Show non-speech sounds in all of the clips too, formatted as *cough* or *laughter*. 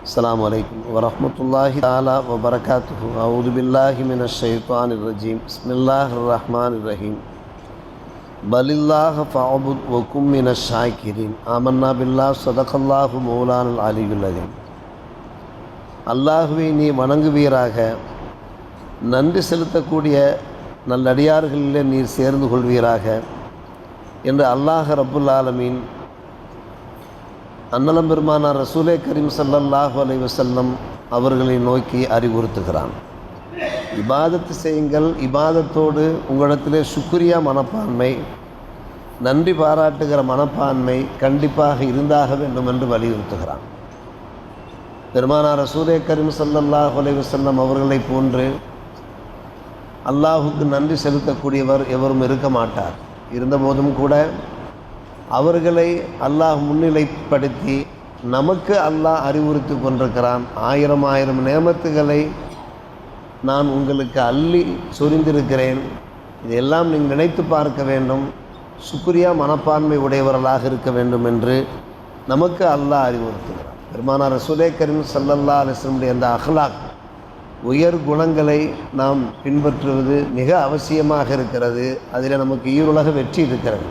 السلام عليكم ورحمة الله تعالى وبركاته أعوذ بالله من الشيطان الرجيم بسم الله الرحمن الرحيم بل الله فاعبد وكن من الشاكرين آمنا بالله صدق الله مولانا العلي العظيم அல்லாஹுவை நீ வணங்குவீராக நன்றி செலுத்தக்கூடிய நல்லடியார்களிலே நீர் சேர்ந்து கொள்வீராக என்று அல்லாஹ் ரப்புல் ஆலமீன் அன்னலம் பெருமானார் ரசூலே கரீம் ஸல்லல்லாஹு அலைஹி அவர்களை நோக்கி அறிவுறுத்துகிறான். இபாதத்து செய்யுங்கள் இபாதத்தோடு உங்களிடத்திலே சுக்ரியா மனப்பான்மை நன்றி பாராட்டுகிற மனப்பான்மை கண்டிப்பாக இருந்தாக வேண்டும் என்று வலியுறுத்துகிறான். பெருமானார் ரசூலே கரீம் ஸல்லல்லாஹு அலைஹி வஸல்லம் அவர்களைப் போன்று அல்லாஹுக்கு நன்றி செலுத்தக்கூடியவர் எவரும் இருக்க மாட்டார். இருந்தபோதும் கூட அவர்களை அல்லாஹ் முன்னிலைப்படுத்தி நமக்கு அல்லாஹ் அறிவுறுத்தி கொண்டிருக்கிறான். ஆயிரம் ஆயிரம் நேமத்துகளை நான் உங்களுக்கு அள்ளி சொரிந்திருக்கிறேன். இதெல்லாம் நீங்கள் நினைத்து பார்க்க வேண்டும். சுக்ரியா மனப்பான்மை உடையவர்களாக இருக்க வேண்டும் என்று நமக்கு அல்லாஹ் அறிவுறுத்துகிறான். பெருமானார் ரசூலே கரீம் சல்லல்லா அலிஸ்லமுடைய அந்த அஹ்லாக் உயர் குணங்களை நாம் பின்பற்றுவது மிக அவசியமாக இருக்கிறது. அதில் நமக்கு ஈருலக வெற்றி இருக்கிறது.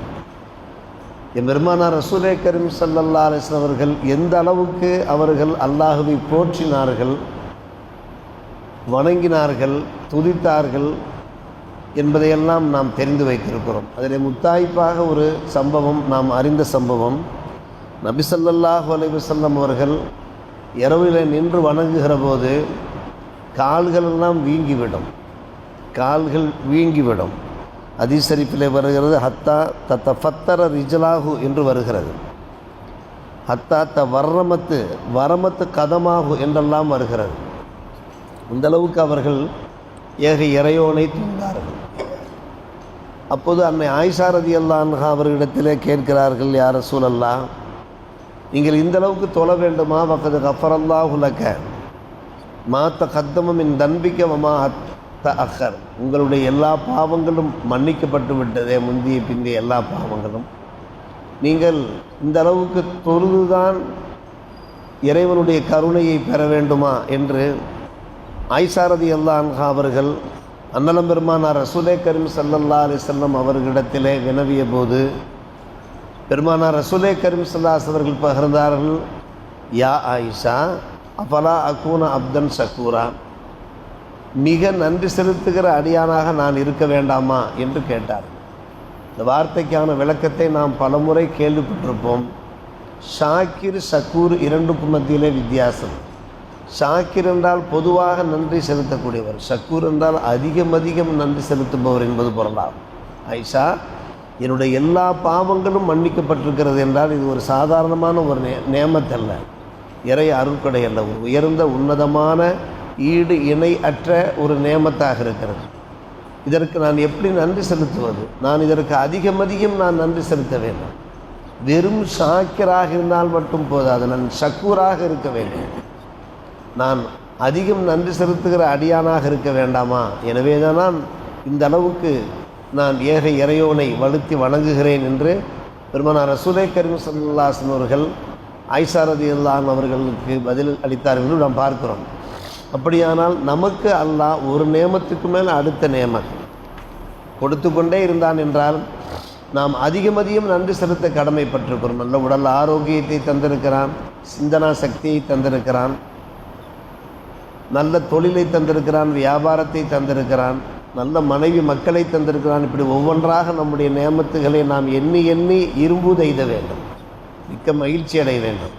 என் பெருமானார் ரசூலே கரீம் சல்லல்லா அலிஸ்லாம் அவர்கள் எந்த அளவுக்கு அவர்கள் அல்லாஹுவை போற்றினார்கள் வணங்கினார்கள் துதித்தார்கள் என்பதையெல்லாம் நாம் தெரிந்து வைத்திருக்கிறோம். அதில் முத்தாய்ப்பாக ஒரு சம்பவம் நாம் அறிந்த சம்பவம் நபி ஸல்லல்லாஹு அவர்கள் இரவில் நின்று வணங்குகிற போது கால்களெல்லாம் வீங்கிவிடும். கால்கள் வீங்கிவிடும். அதிசரிப்பிலே வருகிறது ஹத்தா தத்த ஃபத்தர ரிஜலாகு என்று வருகிறது. ஹத்தா த வர்ரமத்து வரமத்து கதமாகு என்றெல்லாம் வருகிறது. இந்தளவுக்கு அவர்கள் ஏக இறையோனை தூண்டார்கள். அப்போது அன்னை ஆயிஷா ரதி அல்லான்ஹா அவர்களிடத்திலே கேட்கிறார்கள் யார சூழல்லா நீங்கள் இந்த அளவுக்கு தொழ வேண்டுமா? வக்கது கஃபரல்லா உலக்க மாத்த கத்தமும் என் தன்பிக்க மமா த அஹர் உங்களுடைய எல்லா பாவங்களும் மன்னிக்கப்பட்டு விட்டதே முந்திய பிந்திய எல்லா பாவங்களும். நீங்கள் இந்த அளவுக்கு தொழுதுதான் இறைவனுடைய கருணையை பெற வேண்டுமா என்று ஐசாரதி அல்லான்ஹா அவர்கள் அன்னலம் பெருமானார் ரசூலே கரீம் சல்லல்லா அலிசல்லம் அவர்களிடத்திலே வினவிய போது பெருமானார் ரசூலே கரீம் சல்லாஸ் அவர்கள் பகிர்ந்தார்கள் யா ஆயிஷா அபலா அக்கூன அப்தன் சக்கூரா மிக நன்றி செலுத்துகிற அடியானாக நான் இருக்க வேண்டாமா என்று கேட்டார். இந்த வார்த்தைக்கான விளக்கத்தை நாம் பலமுறை கேள்விப்பட்டிருப்போம். ஷாக்கிர் சக்கூர் இரண்டுக்கும் மத்தியிலே வித்தியாசம். ஷாக்கிர் என்றால் பொதுவாக நன்றி செலுத்தக்கூடியவர். சக்கூர் என்றால் அதிகம் அதிகம் நன்றி செலுத்துபவர் என்பது பொருளாகும். ஐஷா என்னுடைய எல்லா பாவங்களும் மன்னிக்கப்பட்டிருக்கிறது என்றால் இது ஒரு சாதாரணமான ஒரு நே நேமத்தல்ல. இறை அருட்கடை அல்ல. ஒரு உயர்ந்த உன்னதமான ஈடு இணை அற்ற ஒரு நேமத்தாக இருக்கிறது. இதற்கு நான் எப்படி நன்றி செலுத்துவது? நான் இதற்கு அதிகம் நான் நன்றி செலுத்த வேண்டும். வெறும் சாக்கியராக இருந்தால் மட்டும் போதாது. நான் சக்கூராக இருக்க வேண்டும். நான் அதிகம் நன்றி செலுத்துகிற அடியானாக இருக்க வேண்டாமா? எனவே தான் நான் இந்த அளவுக்கு நான் ஏக இறையோனை வலுத்தி வணங்குகிறேன் என்று பெருமனார் ரசூலை கரீம் சல்லாசன் அவர்கள் ஐசாரதி அல்லான் அவர்களுக்கு பதில் அளித்தார்கள் என்று நாம் பார்க்கிறோம். அப்படியானால் நமக்கு அல்லாஹ் ஒரு நியமத்துக்கு மேல் அடுத்த நியமம் கொடுத்து கொண்டே இருந்தான் என்றால் நாம் அதிகம் அதிகம் நன்றி செலுத்த கடமைப்பட்டிருக்கிறோம். நல்ல உடல் ஆரோக்கியத்தை தந்திருக்கிறான் சிந்தனா சக்தியை தந்திருக்கிறான் நல்ல தொழிலை தந்திருக்கிறான் வியாபாரத்தை தந்திருக்கிறான் நல்ல மனைவி மக்களை தந்திருக்கிறான். இப்படி ஒவ்வொன்றாக நம்முடைய நியமத்துகளை நாம் எண்ணி எண்ணி இரும்பு எய்த வேண்டும். மிக்க மகிழ்ச்சி அடைய வேண்டும்.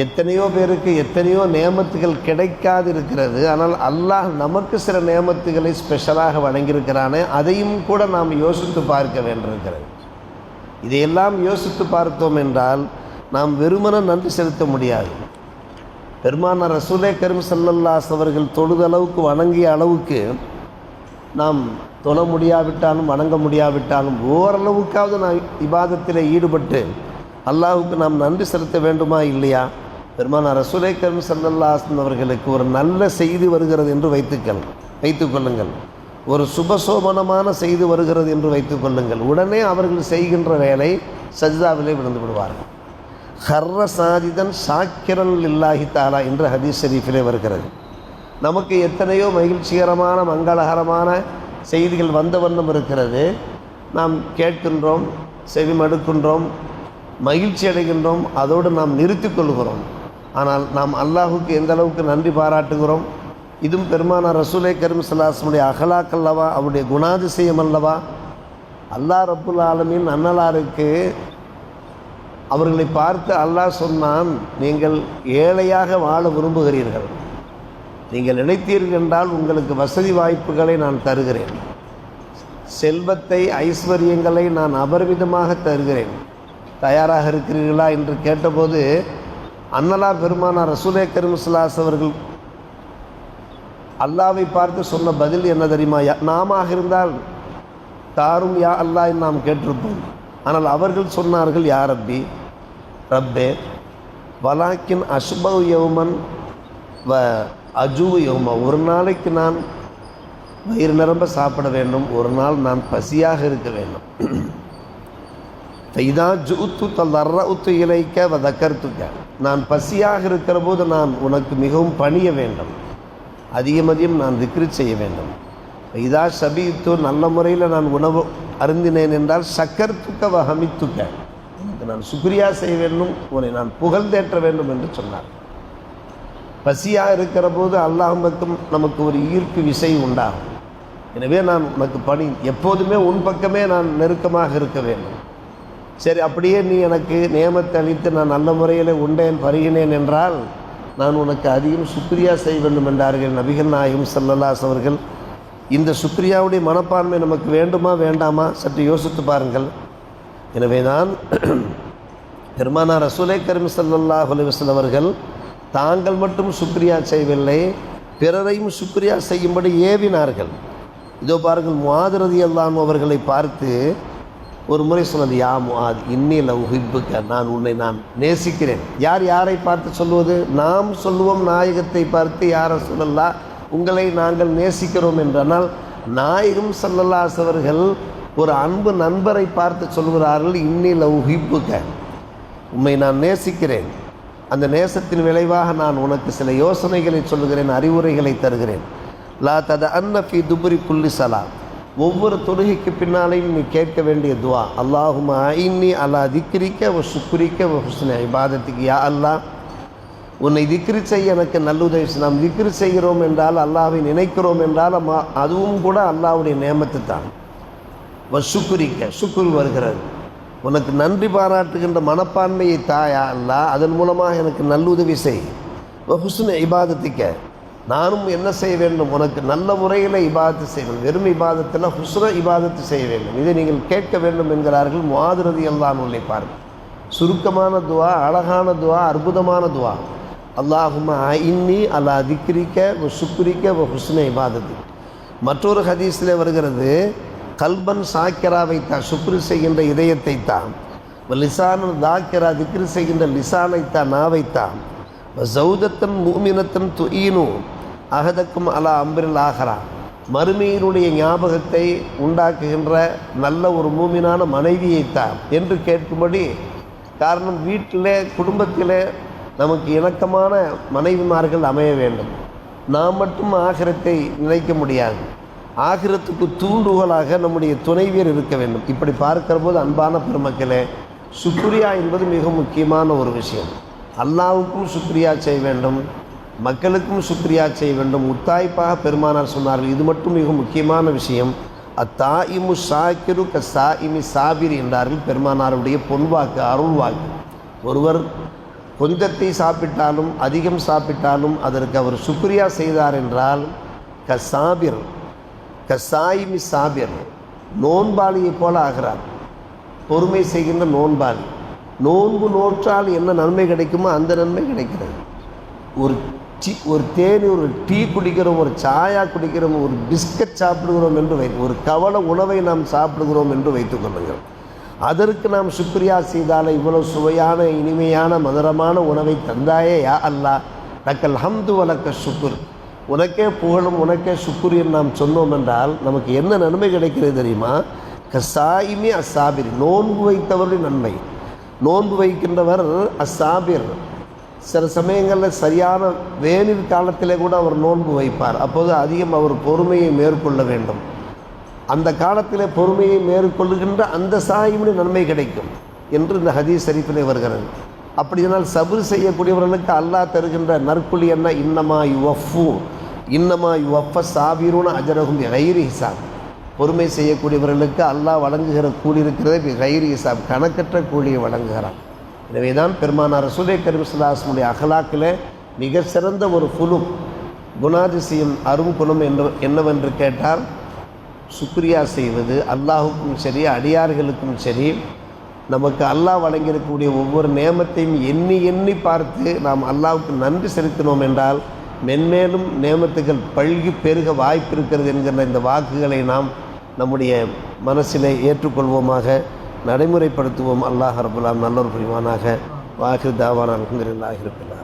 எத்தனையோ பேருக்கு எத்தனையோ நியமத்துகள் கிடைக்காது இருக்கிறது ஆனால் அல்லாஹ் நமக்கு சில நியமத்துகளை ஸ்பெஷலாக வழங்கியிருக்கிறானே அதையும் கூட நாம் யோசித்து பார்க்க வேண்டியிருக்கிறது. இதையெல்லாம் யோசித்து பார்த்தோம் என்றால் நாம் வெறுமன நன்றி செலுத்த முடியாது. பெருமான ரசூலே கரும் சல்லல்லாஸ் அவர்கள் தொழுதளவுக்கு வணங்கிய அளவுக்கு நாம் தொழ முடியாவிட்டாலும் வணங்க முடியாவிட்டாலும் ஓரளவுக்காவது நாம் இபாதத்தில் ஈடுபட்டு அல்லாஹுக்கு நாம் நன்றி செலுத்த வேண்டுமா இல்லையா? பெருமானார் ரசுலேக்கரம் கரும் சல்லல்லாசன் அவர்களுக்கு ஒரு நல்ல செய்தி வருகிறது என்று வைத்துக்கள் வைத்துக்கொள்ளுங்கள் ஒரு சுபசோபனமான செய்தி வருகிறது என்று வைத்துக்கொள்ளுங்கள் உடனே அவர்கள் செய்கின்ற வேலை சஜிதாவிலே விழுந்து விடுவார்கள். ஹர்ர சாதிதன் சாக்கிரன் இல்லாஹி தாலா என்று ஹதீஸ் ஷெரீஃபிலே வருகிறது. நமக்கு எத்தனையோ மகிழ்ச்சிகரமான மங்களகரமான செய்திகள் வந்த வண்ணம் இருக்கிறது. நாம் கேட்கின்றோம் செவி மடுக்கின்றோம் மகிழ்ச்சி அடைகின்றோம் அதோடு நாம் நிறுத்திக் கொள்கிறோம். ஆனால் நாம் அல்லாஹுக்கு எந்த அளவுக்கு நன்றி பாராட்டுகிறோம்? இதுவும் பெருமானார் ரசூலை கரும் சலாசனுடைய அகலாக் அல்லவா? அவருடைய குணாதிசயம் அல்லவா? அல்லாஹ் ரப்புல் ஆலமின் அன்னலாருக்கு அவர்களை பார்த்து அல்லாஹ் சொன்னான் நீங்கள் ஏழையாக வாழ விரும்புகிறீர்கள். நீங்கள் நினைத்தீர்கள் என்றால் உங்களுக்கு வசதி வாய்ப்புகளை நான் தருகிறேன். செல்வத்தை ஐஸ்வர்யங்களை நான் அபரிமிதமாக தருகிறேன். தயாராக இருக்கிறீர்களா? என்று கேட்டபோது அன்னலா பெருமானா ரசூலே கரிமுசலாஸ் அவர்கள் அல்லாவை பார்த்து சொன்ன பதில் என்ன தெரியுமா? யா- நாமாக இருந்தால் தாரும் யா அல்லாஹ் நாம் கேட்டிருப்போம். ஆனால் அவர்கள் சொன்னார்கள் யா ரப்பி ரப்பே வலாக்கின் அசுபவ் யவுமன் வ அஜுவு யவுமா ஒரு நாளைக்கு நான் வயிறு நிரம்ப சாப்பிட வேண்டும். ஒரு நாள் நான் பசியாக இருக்க வேண்டும். இதா ஜூத்து தல்லற உத்து இலைக்க வதக்கர்த்துக்க நான் பசியாக இருக்கிற போது நான் உனக்கு மிகவும் பணிய வேண்டும். அதிகம் அதிகம் நான் விக்ரி செய்ய வேண்டும். இதா சபித்து நல்ல முறையில் நான் உணவு அருந்தினேன் என்றால் சக்கர்த்துக்க வஹமித்துக்க. உனக்கு நான் சுக்ரியா செய்ய வேண்டும் உன்னை நான் புகழ்ந்தேற்ற வேண்டும் என்று சொன்னார். பசியாக இருக்கிற போது அல்லாஹுக்கும் நமக்கு ஒரு ஈர்ப்பு விசை உண்டாகும். எனவே நான் உனக்கு பணி எப்போதுமே உன் பக்கமே நான் நெருக்கமாக இருக்க வேண்டும். சரி அப்படியே நீ எனக்கு நியமத்தை அளித்து நான் நல்ல முறையில் உண்டேன் பருகினேன் என்றால் நான் உனக்கு அதிகம் சுக்ரியா செய்ய வேண்டும் என்றார்கள் நபிகள் நாயகம் சல்லல்லாஸ் அவர்கள். இந்த சுக்ரியாவுடைய மனப்பான்மை நமக்கு வேண்டுமா வேண்டாமா? சற்று யோசித்து பாருங்கள். எனவே தான் *clears throat* பெருமானா ரசூலை கரீம் ஸல்லல்லாஹு ஹுலிவசல் அவர்கள் தாங்கள் மட்டும் சுக்ரியா செய்யவில்லை பிறரையும் சுக்ரியா செய்யும்படி ஏவினார்கள். இதோ பாருங்கள் மாதிரதி அல்லாம் அவர்களை பார்த்து ஒரு முறை சொன்னது யா முஆத் இன்னில உஹிப்புக்க நான் உன்னை நான் நேசிக்கிறேன். யார் யாரை பார்த்து சொல்லுவது? நாம் சொல்லுவோம் நாயகத்தை பார்த்து யாரை சொல்லலா உங்களை நாங்கள் நேசிக்கிறோம் என்றால் நாயகம் சல்லல்லாஸ் அவர்கள் ஒரு அன்பு நண்பரை பார்த்து சொல்கிறார்கள் இன்னில உஹிப்புக்க உண்மை நான் நேசிக்கிறேன். அந்த நேசத்தின் விளைவாக நான் உனக்கு சில யோசனைகளை சொல்லுகிறேன் அறிவுரைகளை தருகிறேன். லா தத அன்னஃபி துபுரி குல்லி சலா ஒவ்வொரு தொழுகைக்கு பின்னாலையும் நீ கேட்க வேண்டிய துவா. அல்லாஹும் ஐன்னி அல்லா திக்ரிக்க சுக்குரிக்க ஹுஸ்ன இபாதத்துக்கு யா அல்லாஹ் உன்னை திக்ரி செய்ய எனக்கு நல்லுதவி செய். நாம் திக்ரி செய்கிறோம் என்றால் அல்லாவை நினைக்கிறோம் என்றால் அம்மா- அதுவும் கூட அல்லாஹ்வுடைய நேமத்து தான் சுக்குரிக்க சுக்குரு வருகிறது. உனக்கு நன்றி பாராட்டுகின்ற மனப்பான்மையை தாயா அல்லா அதன் மூலமாக எனக்கு நல்லுதவி செய். ஹுஸ்ன இபாதத்துக்கு நானும் என்ன செய்ய வேண்டும்? உனக்கு நல்ல முறையில் இபாதத்து செய்ய வேண்டும். வெறும் இபாதத்தில் ஹுஸ்ர இபாதத்து செய்ய வேண்டும். இதை நீங்கள் கேட்க வேண்டும் என்கிறார்கள் மாதிரதி அல்லான் உழைப்பார் சுருக்கமான துவா அழகான துவா அற்புதமான துவா. அல்லாஹுமா இன்னி அல்லா திக்ரிக்க சுக்ரிக்க வ ஹுஸ்ன இபாதத்து மற்றொரு ஹதீஸில் வருகிறது கல்பன் சாக்கிராவை தான் சுக்ரு செய்கின்ற இதயத்தை தான் லிசான தாக்கிரா திக்ரு செய்கின்ற லிசானை தான் நாவை சௌதத்தன் மூமினத்தன் துயினும் அகதக்கும் அலா அம்பிரில் ஆகரா மறுமையினுடைய ஞாபகத்தை உண்டாக்குகின்ற நல்ல ஒரு மூமினான மனைவியைத்தான் என்று கேட்கும்படி காரணம் வீட்டிலே குடும்பத்திலே நமக்கு இணக்கமான மனைவிமார்கள் அமைய வேண்டும். நாம் மட்டும் ஆகிரத்தை நினைக்க முடியாது. ஆகிரத்துக்கு தூண்டுகோலாக நம்முடைய துணைவியர் இருக்க வேண்டும். இப்படி பார்க்கிற போது அன்பான பெருமக்களே சுக்ரியா என்பது மிக முக்கியமான ஒரு விஷயம். அல்லாவுக்கும் சுக்ரியா செய்ய வேண்டும் மக்களுக்கும் சுக்ரியா செய்ய வேண்டும். முத்தாய்ப்பாக பெருமானார் சொன்னார்கள் இது மட்டும் மிக முக்கியமான விஷயம். அத்தாயிமு சாக்கிரு க இமி சாபிர் என்றார்கள் பெருமானாருடைய பொன்வாக்கு அருள்வாக்கு ஒருவர் கொஞ்சத்தை சாப்பிட்டாலும் அதிகம் சாப்பிட்டாலும் அதற்கு அவர் சுக்ரியா செய்தார் என்றால் க சாபிர் க சாயிமி சாபிர் நோன்பாளியைப் போல ஆகிறார். பொறுமை செய்கின்ற நோன்பாளி. நோன்பு நோற்றால் என்ன நன்மை கிடைக்குமோ அந்த நன்மை கிடைக்கிறது. ஒரு டீ ஒரு தேனி ஒரு டீ குடிக்கிறோம் ஒரு சாயா குடிக்கிறோம் ஒரு பிஸ்கட் சாப்பிடுகிறோம் என்று வை ஒரு கவலை உணவை நாம் சாப்பிடுகிறோம் என்று வைத்துக்கொள்ளுங்கள் அதற்கு நாம் சுக்ரியா செய்தால இவ்வளவு சுவையான இனிமையான மதுரமான உணவை தந்தாயே யா அல்லா. நக்கல் ஹம்து வலக்க சுக்குர் உனக்கே புகழும் உனக்கே சுக்குர் என்று நாம் சொன்னோம் என்றால் நமக்கு என்ன நன்மை கிடைக்கிறது தெரியுமா? கசாயிமே அசாபிரி. நோன்பு வைத்தவர்களின் நன்மை. நோன்பு வைக்கின்றவர் அசாபிர். சில சமயங்களில் சரியான வேனில் காலத்திலே கூட அவர் நோன்பு வைப்பார். அப்போது அதிகம் அவர் பொறுமையை மேற்கொள்ள வேண்டும். அந்த காலத்திலே பொறுமையை மேற்கொள்ளுகின்ற அந்த சாயிமுடைய நன்மை கிடைக்கும் என்று இந்த ஹதீஸ் ஷரீஃபிலே வருகிறது. அப்படினால் சபுர் செய்யக்கூடியவர்களுக்கு அல்லாஹ் தருகின்ற நற்குழி என்ன? இன்னமா யுவஃபு. இன்னமா யுவஃப சாபிரூன அஜரகும் ஐரி ஹிசாப். பொறுமை செய்யக்கூடியவர்களுக்கு அல்லாஹ் வழங்குகிற கூலி இருக்கிறதே கயிறு இசாப் கணக்கற்ற கூலியை வழங்குகிறான். எனவே தான் பெருமானார் ரசூலே கரீம் அகலாக்கில் மிக சிறந்த ஒரு குழு குணாதிசயம் அரும் குணம் என்று என்னவென்று கேட்டால் சுக்ரியா செய்வது அல்லாஹுக்கும் சரி அடியார்களுக்கும் சரி நமக்கு அல்லாஹ் வழங்கியிருக்கக்கூடிய ஒவ்வொரு நேமத்தையும் எண்ணி எண்ணி பார்த்து நாம் அல்லாஹுக்கு நன்றி செலுத்தினோம் என்றால் மென்மேலும் நேமத்துகள் பல்கி பெருக வாய்ப்பு இருக்கிறது என்கிற இந்த வாக்குகளை நாம் நம்முடைய மனசிலே ஏற்றுக்கொள்வோமாக நடைமுறைப்படுத்துவோம். அல்லாஹ் ரபுல்லாம் நல்லொரு புரிவானாக. வாக்கு தாவான அலமதுல்லாஹ் இருப்பில்லார்